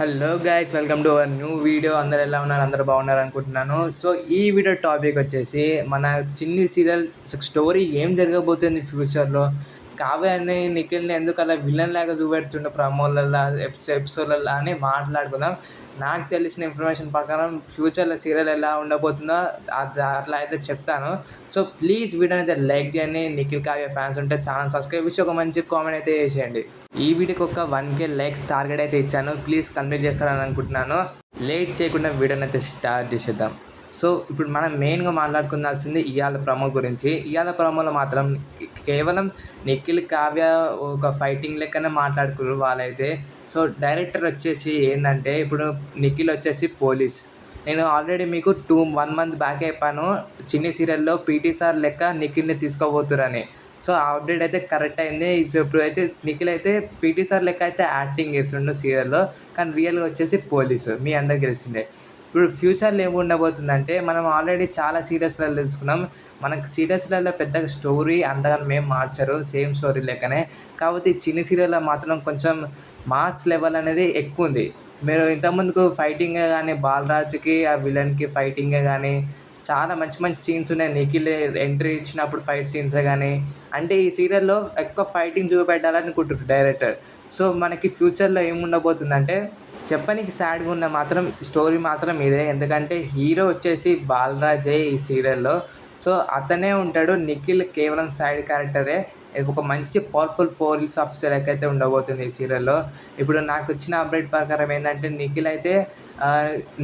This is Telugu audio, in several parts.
Hello guys welcome to our new video అందరు ఎలా ఉన్నారు? అందరు బాగున్నారు అనుకుంటున్నాను. సో ఈ వీడియో టాపిక్ వచ్చేసి మన చిన్ని సీరియల్ స్టోరీ ఏం జరగబోతుంది ఫ్యూచర్లో కావ్య అని నిఖిల్ని ఎందుకు అలా విలన్ లాగా చూపెడుతుండే ప్రమోలలో ఎపిసో ఎపిసోడ్లలో అని మాట్లాడుకుందాం. నాకు తెలిసిన ఇన్ఫర్మేషన్ ప్రకారం ఫ్యూచర్లో సీరియల్ ఎలా ఉండబోతుందో అది అట్లా అయితే చెప్తాను. సో ప్లీజ్ వీడియోని అయితే లైక్ చేయండి. నిఖిల్ కావ్య ఫ్యాన్స్ ఉంటే ఛానల్ సబ్స్క్రైబ్ చేసి ఒక మంచి కామెంట్ అయితే చేసేయండి. ఈ వీడియోకి ఒక వన్ కే లైక్స్ టార్గెట్ అయితే ఇచ్చాను. ప్లీజ్ కంప్లీట్ చేస్తారని అనుకుంటున్నాను. లేట్ చేయకుండా వీడియోని అయితే స్టార్ట్ చేసేద్దాం. సో ఇప్పుడు మనం మెయిన్గా మాట్లాడుకున్నాల్సింది ఇయాల ప్రమో గురించి. ఇయాల ప్రమోలో మాత్రం కేవలం నిఖిల్ కావ్య ఒక ఫైటింగ్ లెక్కనే మాట్లాడుకున్నారు వాళ్ళైతే. సో డైరెక్టర్ వచ్చేసి ఏంటంటే ఇప్పుడు నిఖిల్ వచ్చేసి పోలీస్. నేను ఆల్రెడీ మీకు టూ వన్ మంత్ బ్యాక్ అయిపోయాను చిన్ని సీరియల్లో పీటీ సార్ లెక్క నిఖిల్ని తీసుకోబోతురని సో ఆ అప్డేట్ అయితే కరెక్ట్ అయింది. ఇప్పుడు అయితే నిఖిల్ అయితే పీటీ సార్ లెక్క అయితే యాక్టింగ్ చేస్తుండు సీరియల్లో కానీ రియల్గా వచ్చేసి పోలీసు. మీ అందరికి తెలిసిందే. ఇప్పుడు ఫ్యూచర్లో ఏమి ఉండబోతుందంటే మనం ఆల్రెడీ చాలా సీరియస్లలో తెలుసుకున్నాం. మనకు సీరియస్లలో పెద్దగా స్టోరీ అంతగా మేము మార్చరు సేమ్ స్టోరీ లెక్కనే. కాకపోతే చిన్న సీరియల్లో మాత్రం కొంచెం మాస్ లెవెల్ అనేది ఎక్కువ ఉంది. మీరు ఇంతకుముందుకు ఫైటింగ్ కానీ బాలరాజుకి ఆ విలన్కి ఫైటింగ్ కానీ చాలా మంచి మంచి సీన్స్ ఉన్నాయి. నిఖిల్ ఎంట్రీ ఇచ్చినప్పుడు ఫైట్ సీన్సే కానీ అంటే ఈ సీరియల్లో ఎక్కువ ఫైటింగ్ చూపెట్టాలనుకుంటున్నారు డైరెక్టర్ సో మనకి ఫ్యూచర్లో ఏముండబోతుందంటే చెప్పనికి సాడ్గా ఉన్న మాత్రం స్టోరీ మాత్రం ఇదే. ఎందుకంటే హీరో వచ్చేసి బాలరాజే ఈ సీరియల్లో. సో అతనే ఉంటాడు నిఖిల్ కేవలం సైడ్ క్యారెక్టరే. ఒక మంచి పవర్ఫుల్ పోలీస్ ఆఫీసర్ అయితే ఉండబోతుంది ఈ సీరియల్లో. ఇప్పుడు నాకు వచ్చిన అప్డేట్ ప్రకారం ఏంటంటే నిఖిల్ అయితే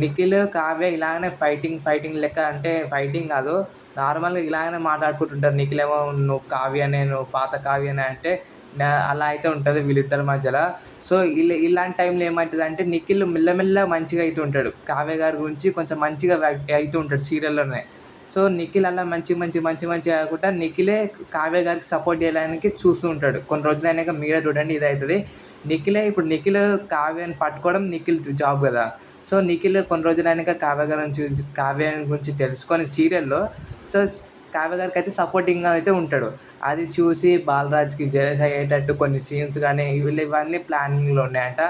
నిఖిల్ కావ్య ఇలాగనే ఫైటింగ్ ఫైటింగ్ లెక్క అంటే ఫైటింగ్ కాదు. నార్మల్గా ఇలాగనే మాట్లాడుకుంటుంటారు. నిఖిల్ ఏమో నువ్వు కావ్యనే నువ్వు పాత కావ్యనే అంటే అలా అయితే ఉంటుంది వీళ్ళిద్దరి మధ్యలో. సో ఇలా ఇలాంటి టైంలో ఏమవుతుంది అంటే నిఖిల్ మెల్లమెల్ల మంచిగా అవుతుంటాడు కావ్య గారి గురించి కొంచెం మంచిగా అవుతూ ఉంటాడు సీరియల్లోనే. సో నిఖిల్ అలా మంచి మంచి మంచి మంచి కాకుండా నిఖిలే కావ్య గారికి సపోర్ట్ చేయడానికి చూస్తూ ఉంటాడు. కొన్ని రోజులు అయినాక మీరే చూడండి ఇది అవుతుంది నిఖిలే ఇప్పుడు నిఖిల్ కావ్యని పట్టుకోవడం నిఖిల్ జాబ్ కదా. సో నిఖిల్ కొన్ని రోజులు అయినాక కావ్య గారి గురించి కావ్య గురించి తెలుసుకొని సీరియల్లో సో కావ్య గారికి అయితే సపోర్టింగ్గా అయితే ఉంటాడు. అది చూసి బాలరాజ్కి జెలస్ అయ్యేటట్టు కొన్ని సీన్స్ కానీ వీళ్ళు ఇవన్నీ ప్లానింగ్లో ఉన్నాయంట.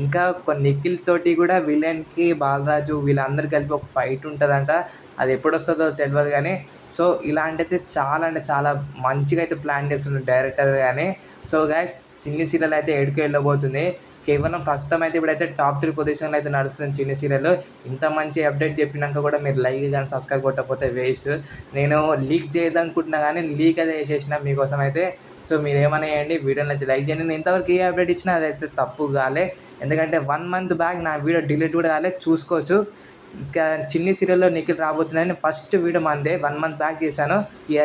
ఇంకా కొన్ని నిఖిల్ తోటి కూడా విలన్కి బాలరాజు వీళ్ళందరూ కలిపి ఒక ఫైట్ ఉంటుందంట. అది ఎప్పుడు వస్తుందో తెలియదు కానీ సో ఇలాంటి అయితే చాలా అంటే చాలా మంచిగా అయితే ప్లాన్ చేస్తున్నాడు డైరెక్టర్ కానీ సో గాయస్ చిన్ని సీరియల్ అయితే ఎడుకు వెళ్ళబోతుంది కేవలం ప్రస్తుతం అయితే ఇప్పుడైతే టాప్ త్రీ పొజిషన్లో అయితే నడుస్తుంది చిన్న సీరియల్లో. ఇంత మంచి అప్డేట్ చెప్పినాక కూడా మీరు లైక్ కానీ సబ్స్క్రైబ్ కొట్టకపోతే వేస్ట్. నేను లీక్ చేయదనుకుంటున్నా కానీ లీక్ అయితే వేసేసిన మీకోసం అయితే. సో మీరు ఏమైనా చేయండి వీడియోని అయితే లైక్ చేయండి. నేను ఇంతవరకు ఏ అప్డేట్ ఇచ్చినా అదైతే తప్పు కాలే. ఎందుకంటే వన్ మంత్ బ్యాక్ నా వీడియో డిలీట్ కూడా కాలే చూసుకోవచ్చు. ఇంకా చిన్ని సీరియల్లో నిఖిల్ రాబోతున్నాయని ఫస్ట్ వీడియో మందే వన్ మంత్ బ్యాక్ చేశాను.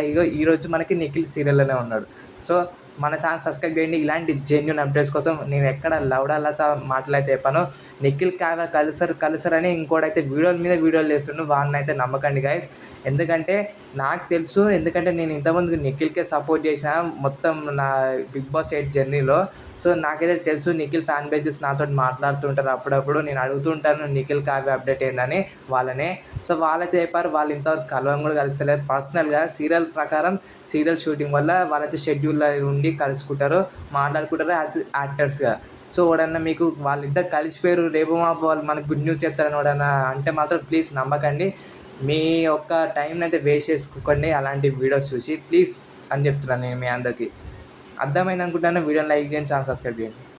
ఇగో ఈరోజు మనకి నిఖిల్ సీరియల్లోనే ఉన్నాడు. సో మన ఛానల్ సబ్స్క్రైబ్ చేయండి. ఇలాంటి జెన్యున్ అప్డేట్స్ కోసం నేను ఎక్కడ లౌడాలసా మాటలైతే చెప్పాను. నిఖిల్ కావ్య కలిసారు కలిసారని ఇంకోటైతే వీడియోల మీద వీడియోలు చేస్తుండు. వాళ్ళని అయితే నమ్మకండి గైస్ ఎందుకంటే నాకు తెలుసు ఎందుకంటే నేను ఇంతకుముందు నిఖిల్కే సపోర్ట్ చేసిన మొత్తం నా బిగ్ బాస్ ఎయిట్ జర్నీలో సో నాకైతే తెలుసు నిఖిల్ ఫ్యాన్ బేజెస్ నాతో మాట్లాడుతుంటారు. అప్పుడప్పుడు నేను అడుగుతుంటాను నిఖిల్ కావ్య అప్డేట్ ఏందని వాళ్ళనే. సో వాళ్ళైతే చెప్పారు వాళ్ళు ఇంతవరకు కలవం కూడా కలిసలేరు పర్సనల్గా సీరియల్ ప్రకారం సీరియల్ షూటింగ్ వల్ల వాళ్ళైతే షెడ్యూల్ ఉండి కలుసుకుంటారు మాట్లాడుకుంటారు యాజ్ యాక్టర్స్గా సో ఎవడన్నా మీకు వాళ్ళిద్దరు కలిసిపోయారు రేపు మా వాళ్ళు మనకు గుడ్ న్యూస్ చెప్తారని ఎవడన్నా అంటే మాత్రం ప్లీజ్ నమ్మకండి. మీ యొక్క టైంని అయితే వేస్ట్ చేసుకోకండి. అలాంటి వీడియోస్ చూసి ప్లీజ్ అని చెప్తున్నాను నేను మీ అందరికీ. అర్థమైంది అనుకుంటాను వీడియోని లైక్ చేయండి ఛానల్ సబ్స్క్రైబ్ చేయండి.